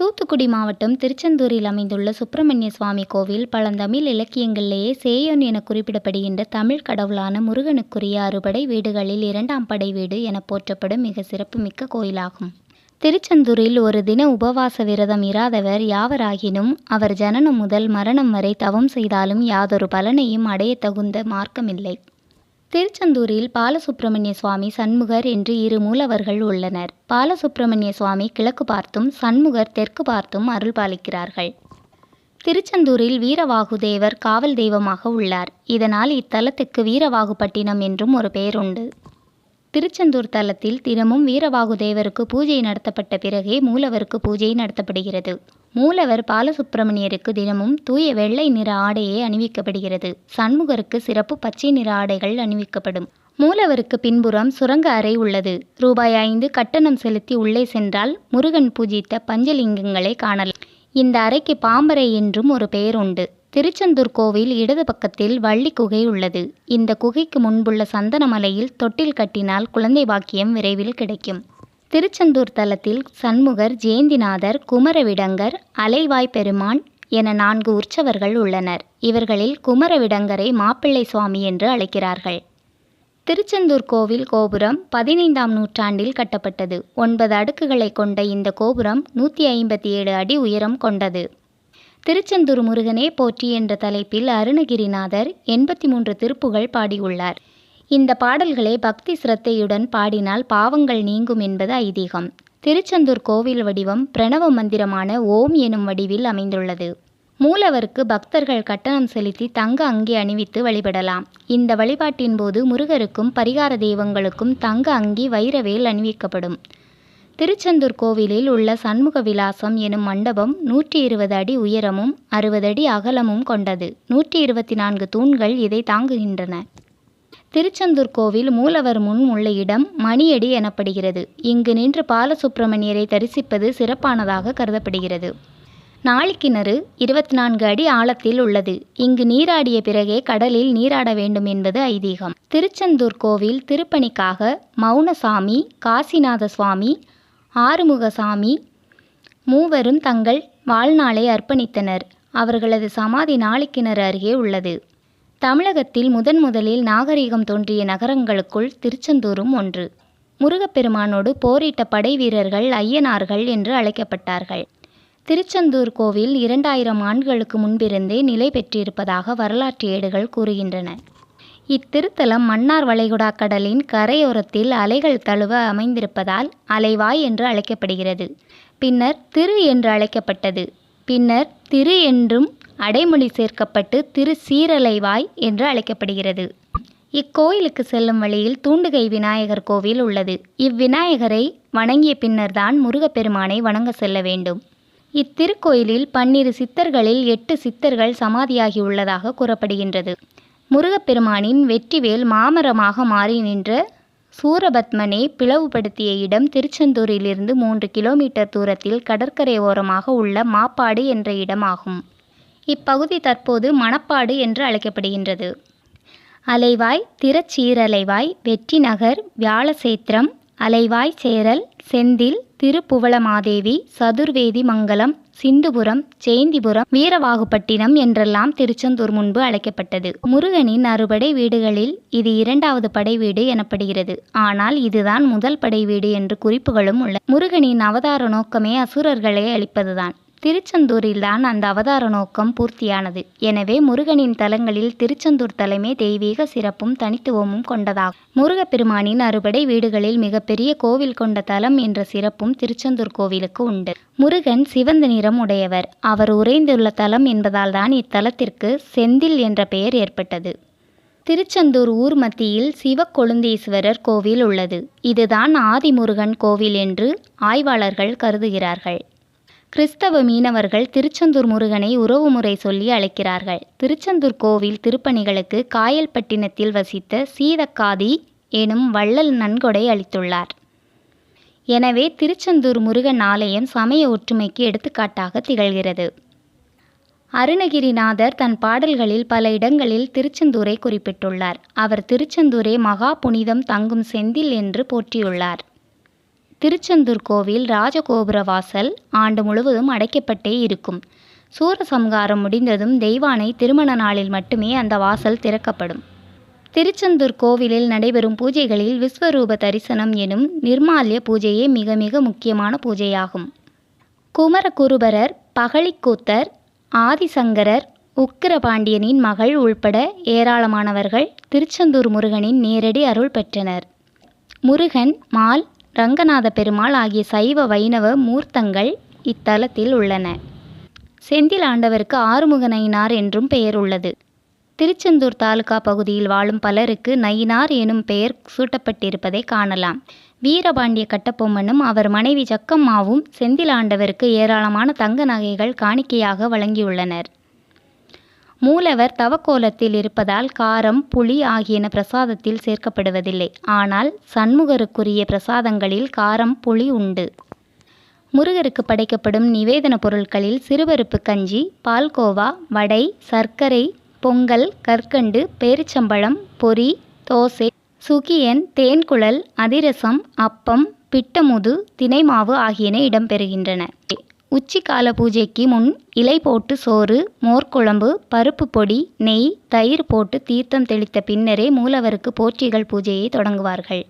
தூத்துக்குடி மாவட்டம் திருச்செந்தூரில் அமைந்துள்ள சுப்பிரமணிய சுவாமி கோவில் பழந்தமிழ் இலக்கியங்களிலேயே சேயோன் என குறிப்பிடப்படுகின்ற தமிழ் கடவுளான முருகனுக்குரிய அறுபடை வீடுகளில் இரண்டாம் படை வீடு என போற்றப்படும் மிக சிறப்புமிக்க கோயிலாகும். திருச்செந்தூரில் ஒரு தின உபவாச விரதம் இராதவர் யாவராகினும் அவர் ஜனனம் முதல் மரணம் வரை தவம் செய்தாலும் யாதொரு பலனையும் அடையத் தகுந்த மார்க்கமில்லை. திருச்செந்தூரில் பாலசுப்பிரமணிய சுவாமி சண்முகர் என்று இரு மூலவர்கள் உள்ளனர். பாலசுப்பிரமணிய சுவாமி கிழக்கு பார்த்தும் சண்முகர் தெற்கு பார்த்தும் அருள் பாலிக்கிறார்கள். திருச்செந்தூரில் வீரவாகுதேவர் காவல் தெய்வமாக உள்ளார். இதனால் இத்தலத்துக்கு வீரவாகுப்பட்டினம் என்றும் ஒரு பெயர் உண்டு. திருச்செந்தூர் தலத்தில் தினமும் வீரவாகுதேவருக்கு பூஜை நடத்தப்பட்ட பிறகே மூலவருக்கு பூஜை நடத்தப்படுகிறது. மூலவர் பாலசுப்பிரமணியருக்கு தினமும் தூய வெள்ளை நிற ஆடையே அணிவிக்கப்படுகிறது. சண்முகருக்கு சிறப்பு பச்சை நிற ஆடைகள் அணிவிக்கப்படும். மூலவருக்கு பின்புறம் சுரங்க அறை உள்ளது. ரூபாய் ஐந்து கட்டணம் செலுத்தி உள்ளே சென்றால் முருகன் பூஜித்த பஞ்சலிங்கங்களை காணலாம். இந்த அறைக்கு பாம்பறை என்றும் ஒரு பெயர் உண்டு. திருச்செந்தூர் கோவில் இடது பக்கத்தில் வள்ளி குகை உள்ளது. இந்த குகைக்கு முன்புள்ள சந்தனமலையில் தொட்டில் கட்டினால் குழந்தை பாக்கியம் விரைவில் கிடைக்கும். திருச்செந்தூர் தலத்தில் சண்முகர் ஜெயந்திநாதர் குமரவிடங்கர் அலைவாய் பெருமான் என நான்கு உற்சவர்கள் உள்ளனர். இவர்களில் குமரவிடங்கரை மாப்பிள்ளை சுவாமி என்று அழைக்கிறார்கள். திருச்செந்தூர் கோவில் கோபுரம் பதினைந்தாம் நூற்றாண்டில் கட்டப்பட்டது. ஒன்பது அடுக்குகளை கொண்ட இந்த கோபுரம் நூற்றி ஐம்பத்தி ஏழு அடி உயரம் கொண்டது. திருச்செந்தூர் முருகனே போற்றி என்ற தலைப்பில் அருணகிரிநாதர் எண்பத்தி மூன்று திருப்புகள் பாடியுள்ளார். இந்த பாடல்களை பக்தி சிரத்தையுடன் பாடினால் பாவங்கள் நீங்கும் என்பது ஐதீகம். திருச்செந்தூர் கோவில் வடிவம் பிரணவ மந்திரமான ஓம் எனும் வடிவில் அமைந்துள்ளது. மூலவருக்கு பக்தர்கள் கட்டணம் செலுத்தி தங்க அங்கி அணிவித்து வழிபடலாம். இந்த வழிபாட்டின் போது முருகருக்கும் பரிகார தெய்வங்களுக்கும் தங்க அங்கி வைரவேல் அணிவிக்கப்படும். திருச்செந்தூர் கோவிலில் உள்ள சண்முக விலாசம் எனும் மண்டபம் நூற்றி இருபது அடி உயரமும் அறுபது அடி அகலமும் கொண்டது. நூற்றி இருபத்தி நான்கு தூண்கள் இதை தாங்குகின்றன. திருச்செந்தூர் கோவில் மூலவர் முன் உள்ள இடம் மணியடி எனப்படுகிறது. இங்கு நின்று பாலசுப்பிரமணியரை தரிசிப்பது சிறப்பானதாக கருதப்படுகிறது. நாளிக்கிணறு இருபத்தி நான்கு அடி ஆழத்தில் உள்ளது. இங்கு நீராடிய பிறகே கடலில் நீராட வேண்டும் என்பது ஐதீகம். திருச்செந்தூர் கோவில் திருப்பணிக்காக மௌனசாமி காசிநாத சுவாமி ஆறுமுகசாமி. மூவரும் தங்கள் வாழ்நாளை அர்ப்பணித்தனர். அவர்களது சமாதி நாளைக்கிணறு அருகே உள்ளது. தமிழகத்தில் முதன் முதலில் நாகரிகம் தோன்றிய நகரங்களுக்குள் திருச்செந்தூரும் ஒன்று. முருகப்பெருமானோடு போரிட்ட படை வீரர்கள் ஐயனார்கள் என்று அழைக்கப்பட்டார்கள். திருச்செந்தூர் கோவில் இரண்டாயிரம் ஆண்டுகளுக்கு முன்பிருந்தே நிலை பெற்றிருப்பதாக வரலாற்று ஏடுகள் கூறுகின்றன. இத்திருத்தலம் மன்னார் வளைகுடா கடலின் கரையோரத்தில் அலைகள் தழுவ அமைந்திருப்பதால் அலைவாய் என்று அழைக்கப்படுகிறது. பின்னர் திரு என்று அழைக்கப்பட்டது. பின்னர் திரு என்றும் அடைமொழி சேர்க்கப்பட்டு திரு சீரலைவாய் என்று அழைக்கப்படுகிறது. இக்கோயிலுக்கு செல்லும் வழியில் தூண்டுகை விநாயகர் கோவில் உள்ளது. இவ்விநாயகரை வணங்கிய பின்னர்தான் முருகப்பெருமானை வணங்க செல்ல வேண்டும். இத்திருக்கோயிலில் பன்னிரு சித்தர்களில் எட்டு சித்தர்கள் சமாதியாகியுள்ளதாக கூறப்படுகின்றது. முருகப்பெருமானின் வெற்றிவேல் மாமரமாக மாறி நின்ற சூரபத்மனை பிளவுபடுத்திய இடம் திருச்செந்தூரிலிருந்து மூன்று கிலோமீட்டர் தூரத்தில் கடற்கரை ஓரமாக உள்ள மாப்பாடு என்ற இடமாகும். இப்பகுதி தற்போது மணப்பாடு என்று அழைக்கப்படுகின்றது. அலைவாய் திருச்சீரலைவாய் வெற்றி நகர் வியாழசேத்திரம் அலைவாய் சேரல் செந்தில் திருப்புவளமாதேவி சதுர்வேதி மங்கலம் சிந்துபுரம் ஜெயந்திபுரம் வீரவாகுப்பட்டினம் என்றெல்லாம் திருச்செந்தூர் முன்பு அழைக்கப்பட்டது. முருகனின் அறுபடை வீடுகளில் இது இரண்டாவது படை வீடு எனப்படுகிறது. ஆனால் இதுதான் முதல் படை வீடு என்று குறிப்புகளும் உள்ள முருகனின் அவதார நோக்கமே அசுரர்களை அழிப்பதுதான். திருச்செந்தூரில்தான் அந்த அவதார நோக்கம் பூர்த்தியானது. எனவே முருகனின் தலங்களில் திருச்செந்தூர் தலைமை தெய்வீக சிறப்பும் தனித்துவமும் கொண்டதாகும். முருகப்பெருமானின் அறுபடை வீடுகளில் மிகப்பெரிய கோவில் கொண்ட தலம் என்ற சிறப்பும் திருச்செந்தூர் கோவிலுக்கு உண்டு. முருகன் சிவந்த நிறம் உடையவர். அவர் உறைந்துள்ள தலம் என்பதால்தான் இத்தலத்திற்கு செந்தில் என்ற பெயர் ஏற்பட்டது. திருச்செந்தூர் ஊர் மத்தியில் சிவக்கொழுந்தீஸ்வரர் கோவில் உள்ளது. இதுதான் ஆதிமுருகன் கோவில் என்று ஆய்வாளர்கள் கருதுகிறார்கள். கிறிஸ்தவ மீனவர்கள் திருச்செந்தூர் முருகனை உறவுமுறை சொல்லி அழைக்கிறார்கள். திருச்செந்தூர் கோவில் திருப்பணிகளுக்கு காயல்பட்டினத்தில் வசித்த சீதக்காதி எனும் வள்ளல் நன்கொடை அளித்துள்ளார். எனவே திருச்செந்தூர் முருகன் ஆலயம் சமய ஒற்றுமைக்கு எடுத்துக்காட்டாக திகழ்கிறது. அருணகிரிநாதர் தன் பாடல்களில் பல இடங்களில் திருச்செந்தூரை குறிப்பிட்டுள்ளார். அவர் திருச்செந்தூரை மகா புனிதம் தங்கும் செந்தில் என்று போற்றியுள்ளார். திருச்செந்தூர் கோவில் ராஜகோபுர வாசல் ஆண்டு முழுவதும் அடைக்கப்பட்டே இருக்கும். சூரசம்ஹாரம் முடிந்ததும் தெய்வானை திருமண நாளில் மட்டுமே அந்த வாசல் திறக்கப்படும். திருச்செந்தூர் கோவிலில் நடைபெறும் பூஜைகளில் விஸ்வரூப தரிசனம் எனும் நிர்மால்ய பூஜையே மிக மிக முக்கியமான பூஜையாகும். குமரகுருபரர் பகழிக்கூத்தர் ஆதிசங்கரர் உக்கிரபாண்டியனின் மகள் உள்பட ஏராளமானவர்கள் திருச்செந்தூர் முருகனின் நேரடி அருள் பெற்றனர். முருகன் மால் ரங்கநாத பெருமாள் ஆகிய சைவ வைணவ மூர்த்தங்கள் இத்தலத்தில் உள்ளன. செந்தில் ஆண்டவருக்கு ஆறுமுக நயினார் என்றும் பெயர் உள்ளது. திருச்செந்தூர் தாலுகா பகுதியில் வாழும் பலருக்கு நயினார் எனும் பெயர் சூட்டப்பட்டிருப்பதை காணலாம். வீரபாண்டிய கட்டபொம்மனும் அவர் மனைவி ஜக்கம்மாவும் செந்தில் ஆண்டவருக்கு ஏராளமான தங்க நகைகள் காணிக்கையாக வழங்கியுள்ளனர். மூலவர் தவக்கோலத்தில் இருப்பதால் காரம் புளி ஆகியன பிரசாதத்தில் சேர்க்கப்படுவதில்லை. ஆனால் சண்முகருக்குரிய பிரசாதங்களில் காரம் புளி உண்டு. முருகருக்கு படைக்கப்படும் நிவேதன பொருட்களில் சிறுபருப்பு கஞ்சி பால்கோவா வடை சர்க்கரை பொங்கல் கற்கண்டு பேரிச்சம்பழம் பொரி தோசை சுகியன் தேன்குழல் அதிரசம் அப்பம் பிட்டமுது தினைமாவு ஆகியன இடம்பெறுகின்றன. உச்சிக்கால பூஜைக்கு முன் இலை போட்டு சோறு மோர்க்குழம்பு பருப்பு பொடி நெய் தயிர் போட்டு தீர்த்தம் தெளித்த பின்னரே மூலவருக்கு போற்றிகள் பூஜையை தொடங்குவார்கள்.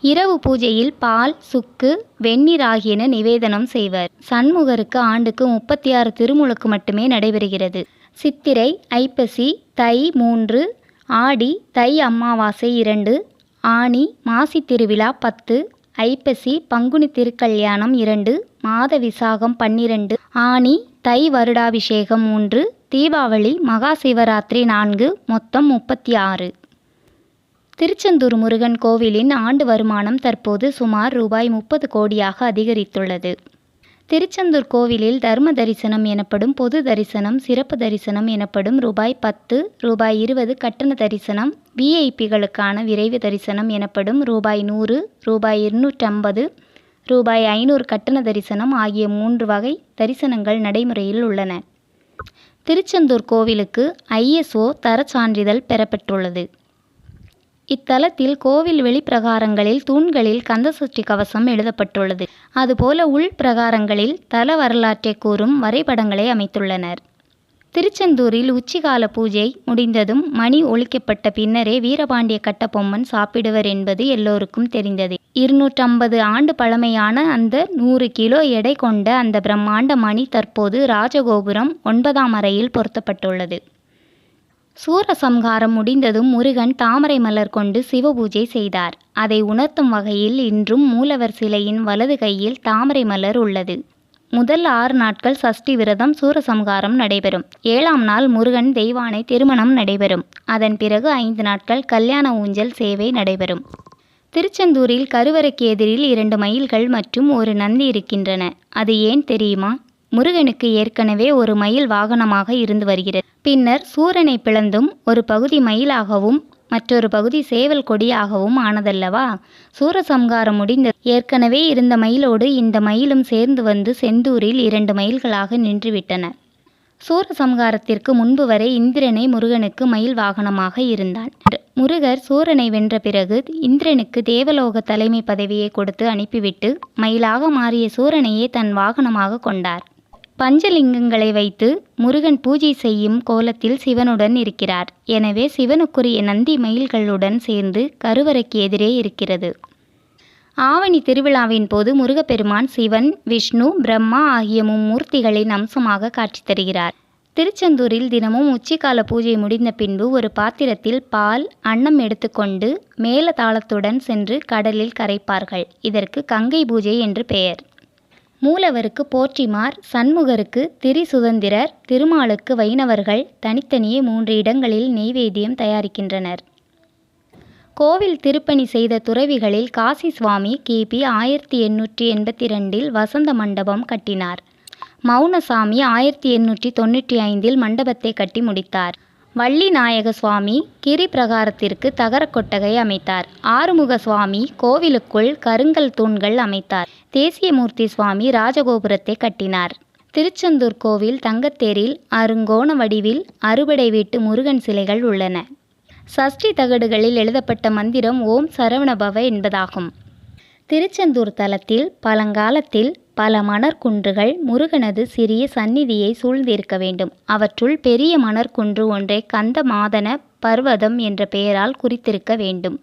இரவு பூஜையில் பால் சுக்கு வெந்நீர் ஆகியன நிவேதனம் செய்வர். சண்முகருக்கு ஆண்டுக்கு முப்பத்தி ஆறு திருமுழுக்கு மட்டுமே நடைபெறுகிறது. சித்திரை ஐப்பசி தை மூன்று ஆடி தை அமாவாசை இரண்டு ஆனி மாசி திருவிழா பத்து ஐப்பசி பங்குனி திருக்கல்யாணம் இரண்டு மாத விசாகம் பன்னிரண்டு ஆனி தை வருடாபிஷேகம் மூன்று தீபாவளி மகா சிவராத்திரி நான்கு மொத்தம் முப்பத்தி ஆறு திருச்செந்தூர் முருகன் கோவிலின் ஆண்டு வருமானம் தற்போது சுமார் ரூபாய் முப்பது கோடியாக அதிகரித்துள்ளது. திருச்செந்தூர் கோவிலில் தர்ம தரிசனம் எனப்படும் பொது தரிசனம் சிறப்பு தரிசனம் எனப்படும் ரூபாய் பத்து ரூபாய் இருபது கட்டண தரிசனம் விஐபிகளுக்கான விரைவு தரிசனம் எனப்படும் ரூபாய் நூறு ரூபாய் இருநூற்றம்பது ரூபாய் ஐநூறு கட்டண தரிசனம் ஆகிய மூன்று வகை தரிசனங்கள் நடைமுறையில் உள்ளன. திருச்செந்தூர் கோவிலுக்கு ஐஎஸ்ஓ தரச் சான்றிதழ் பெறப்பட்டுள்ளது இத்தலத்தில் கோவில் வெளிப்பிரகாரங்களில் தூண்களில் கந்தசஷ்டி கவசம் எழுதப்பட்டுள்ளது. அதுபோல உள் பிரகாரங்களில் தல வரலாற்றை கூறும் வரைபடங்களை அமைத்துள்ளனர். திருச்செந்தூரில் உச்சிகால பூஜை முடிந்ததும் மணி ஒழிக்கப்பட்ட பின்னரே வீரபாண்டிய கட்டபொம்மன் சாப்பிடுவர் என்பது எல்லோருக்கும் தெரிந்ததே. இருநூற்றம்பது ஆண்டு பழமையான அந்த நூறு கிலோ எடை கொண்ட அந்த பிரம்மாண்ட மணி தற்போது ராஜகோபுரம் ஒன்பதாம் அறையில் பொருத்தப்பட்டுள்ளது. சூரசம்ஹாரம் முடிந்ததும் முருகன் தாமரை மலர் கொண்டு சிவபூஜை செய்தார். அதை உணர்த்தும் வகையில் இன்றும் மூலவர் சிலையின் வலது கையில் தாமரை மலர் உள்ளது. முதல் ஆறு நாட்கள் சஷ்டி விரதம் சூரசம்ஹாரம் நடைபெறும். ஏழாம் நாள் முருகன் தெய்வானை திருமணம் நடைபெறும். அதன் பிறகு ஐந்து நாட்கள் கல்யாண ஊஞ்சல் சேவை நடைபெறும். திருச்செந்தூரில் கருவறைக்கு எதிரில் இரண்டு மயில்கள் மற்றும் ஒரு நந்தி இருக்கின்றன. அது ஏன் தெரியுமா? முருகனுக்கு ஏற்கனவே ஒரு மயில் வாகனமாக இருந்து வருகிறது. பின்னர் சூரனை பிளந்தும் ஒரு பகுதி மயிலாகவும் மற்றொரு பகுதி சேவல் கொடியாகவும் ஆனதல்லவா? சூரசம்ஹாரம் முடிந்த ஏற்கனவே இருந்த மயிலோடு இந்த மயிலும் சேர்ந்து வந்து செந்தூரில் இரண்டு மயில்களாக நின்றுவிட்டன. சூரசம்ஹாரத்திற்கு முன்பு வரை இந்திரனை முருகனுக்கு மயில் வாகனமாக இருந்தான். முருகர் சூரனை வென்ற பிறகு இந்திரனுக்கு தேவலோக தலைமை பதவியை கொடுத்து அனுப்பிவிட்டு மயிலாக மாறிய சூரனையே தன் வாகனமாக கொண்டார். பஞ்சலிங்கங்களை வைத்து முருகன் பூஜை செய்யும் கோலத்தில் சிவனுடன் இருக்கிறார். எனவே சிவனுக்குரிய நந்தி மயில்களுடன் சேர்ந்து கருவறைக்கு எதிரே இருக்கிறது. ஆவணி திருவிழாவின் போது முருகப்பெருமான் சிவன் விஷ்ணு பிரம்மா ஆகிய மும்மூர்த்திகளின் அம்சமாக காட்சி தருகிறார். திருச்செந்தூரில் தினமும் உச்சிக்கால பூஜை முடிந்த பின்பு ஒரு பாத்திரத்தில் பால் அன்னம் எடுத்துக்கொண்டு மேல தாளத்துடன் சென்று கடலில் கரைப்பார்கள். இதற்கு கங்கை பூஜை என்று பெயர். மூலவருக்கு போற்றிமார் சண்முகருக்கு திரிசுதந்திரர் திருமாலுக்கு வைணவர்கள் தனித்தனியே மூன்று இடங்களில் நெய்வேத்தியம் தயாரிக்கின்றனர். கோவில் திருப்பணி செய்த துறவிகளில் காசி சுவாமி கிபி ஆயிரத்தி எண்ணூற்றி எண்பத்தி ரெண்டில் வசந்த மண்டபம் கட்டினார். மௌனசாமி ஆயிரத்தி எண்ணூற்றி தொண்ணூற்றி ஐந்தில் மண்டபத்தை கட்டி முடித்தார். வள்ளி நாயக சுவாமி கிரி பிரகாரத்திற்கு தகரக் கொட்டகை அமைத்தார். ஆறுமுக சுவாமி கோவிலுக்குள் கருங்கல் தூண்கள் அமைத்தார். தேசியமூர்த்தி சுவாமி ராஜகோபுரத்தை கட்டினார். திருச்செந்தூர் கோவில் தங்கத்தேரில் அருங்கோண வடிவில் அறுபடை வீட்டு முருகன் சிலைகள் உள்ளன. சஷ்டி தகடுகளில் எழுதப்பட்ட மந்திரம் ஓம் சரவணபவ என்பதாகும். திருச்செந்தூர் தலத்தில் பழங்காலத்தில் பல மணற்குன்றுகள் முருகனது சிறிய சந்நிதியை சூழ்ந்திருக்க வேண்டும். அவற்றுள் பெரிய மணற்குன்று ஒன்றை கந்த மாதன பர்வதம் என்ற பெயரால் குறித்திருக்க வேண்டும்.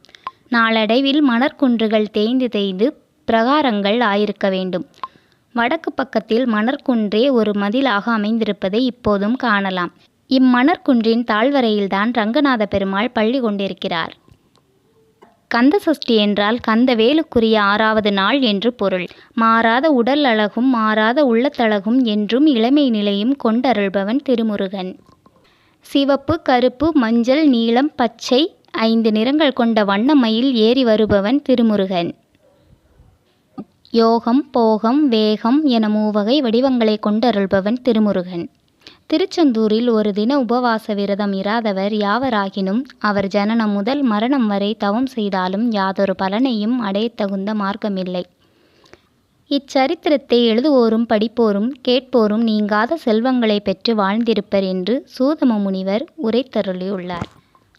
நாளடைவில் மணற்குன்றுகள் தேய்ந்து தேய்ந்து பிரகாரங்கள் ஆயிருக்க வேண்டும். வடக்கு பக்கத்தில் மணற்குன்றே ஒரு மதிலாக அமைந்திருப்பதை இப்போதும் காணலாம். இம்மணற்குன்றின் தாழ்வரையில்தான் ரங்கநாத பெருமாள் பள்ளி கொண்டிருக்கிறார். கந்த சஷ்டி என்றால் கந்த வேலுக்குரிய ஆறாவது நாள் என்று பொருள். மாறாத உடல் அழகும் மாறாத உள்ளத்தழகும் என்றும் இளமை நிலையும் கொண்டருள்பவன் திருமுருகன். சிவப்பு கருப்பு மஞ்சள் நீலம் பச்சை ஐந்து நிறங்கள் கொண்ட வண்ணமயில் ஏறி வருபவன் திருமுருகன். யோகம் போகம் வேகம் என மூவகை வடிவங்களை கொண்டருள்பவன் திருமுருகன். திருச்செந்தூரில் ஒரு தின உபவாச விரதம் இராதவர் யாவராகினும் அவர் ஜனனம் முதல் மரணம் வரை தவம் செய்தாலும் யாதொரு பலனையும் அடையத்தகுந்த மார்க்கமில்லை. இச்சரித்திரத்தை எழுதுவோரும் படிப்போரும் கேட்போரும் நீங்காத செல்வங்களை பெற்று வாழ்ந்திருப்பர் என்று சூதம முனிவர் உரைத்தருளியுள்ளார்.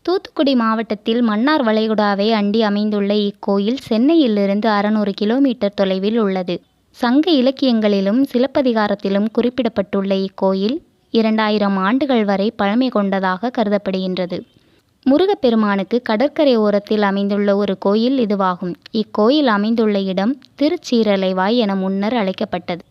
தூத்துக்குடி மாவட்டத்தில் மன்னார் வளைகுடாவை அண்டி அமைந்துள்ள இக்கோயில் சென்னையிலிருந்து அறுநூறு கிலோமீட்டர் தொலைவில் உள்ளது. சங்க இலக்கியங்களிலும் சிலப்பதிகாரத்திலும் குறிப்பிடப்பட்டுள்ள இக்கோயில் இரண்டாயிரம் ஆண்டுகள் வரை பழமை கொண்டதாக கருதப்படுகின்றது. முருகப்பெருமானுக்கு கடற்கரை ஓரத்தில் அமைந்துள்ள ஒரு கோயில் இதுவாகும். இக்கோயில் அமைந்துள்ள இடம் திருச்சீரலைவாய் என முன்னர் அழைக்கப்பட்டது.